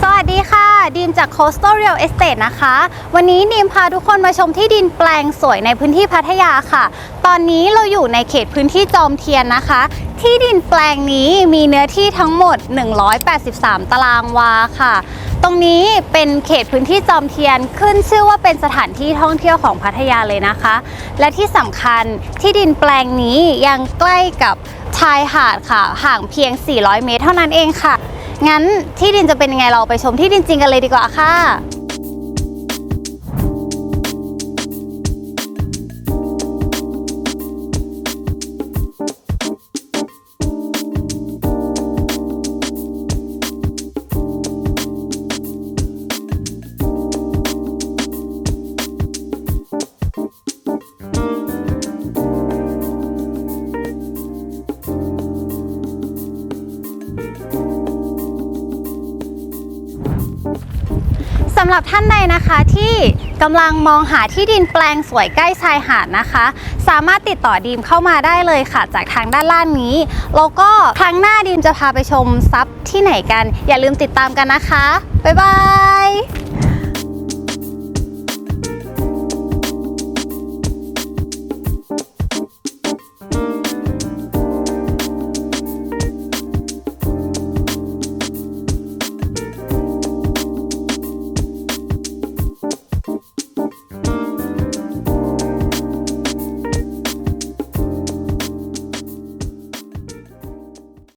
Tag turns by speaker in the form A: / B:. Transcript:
A: สวัสดีค่ะ ดีมจาก Coastal Real Estate นะคะ วันนี้ดีมพาทุกคนมาชมที่ดินแปลงสวยในพื้นที่พัทยาค่ะ ตอนนี้เราอยู่ในเขตพื้นที่จอมเทียนนะคะ ที่ดินแปลงนี้มีเนื้อที่ทั้งหมด 183 ตารางวาค่ะ ตรงนี้เป็นเขตพื้นที่จอมเทียนขึ้นชื่อว่าเป็นสถานที่ท่องเที่ยวของพัทยาเลยนะคะ และที่สำคัญที่ดินแปลงนี้ยังใกล้กับชายหาดค่ะ ห่างเพียง 400 เมตรเท่านั้นเองค่ะ งั้นที่ดินจะเป็นยังไงเราไปชมที่ดินจริงกันเลยดีกว่าค่ะ สำหรับท่านใดนะคะที่กำลังมองหาที่ดินแปลงสวยใกล้ชายหาดนะคะ สามารถติดต่อดีมเข้ามาได้เลยค่ะ จากทางด้านล่างนี้ แล้วก็ครั้งหน้าดีมจะพาไปชมซับที่ไหนกัน อย่าลืมติดตามกันนะคะ บ๊ายบาย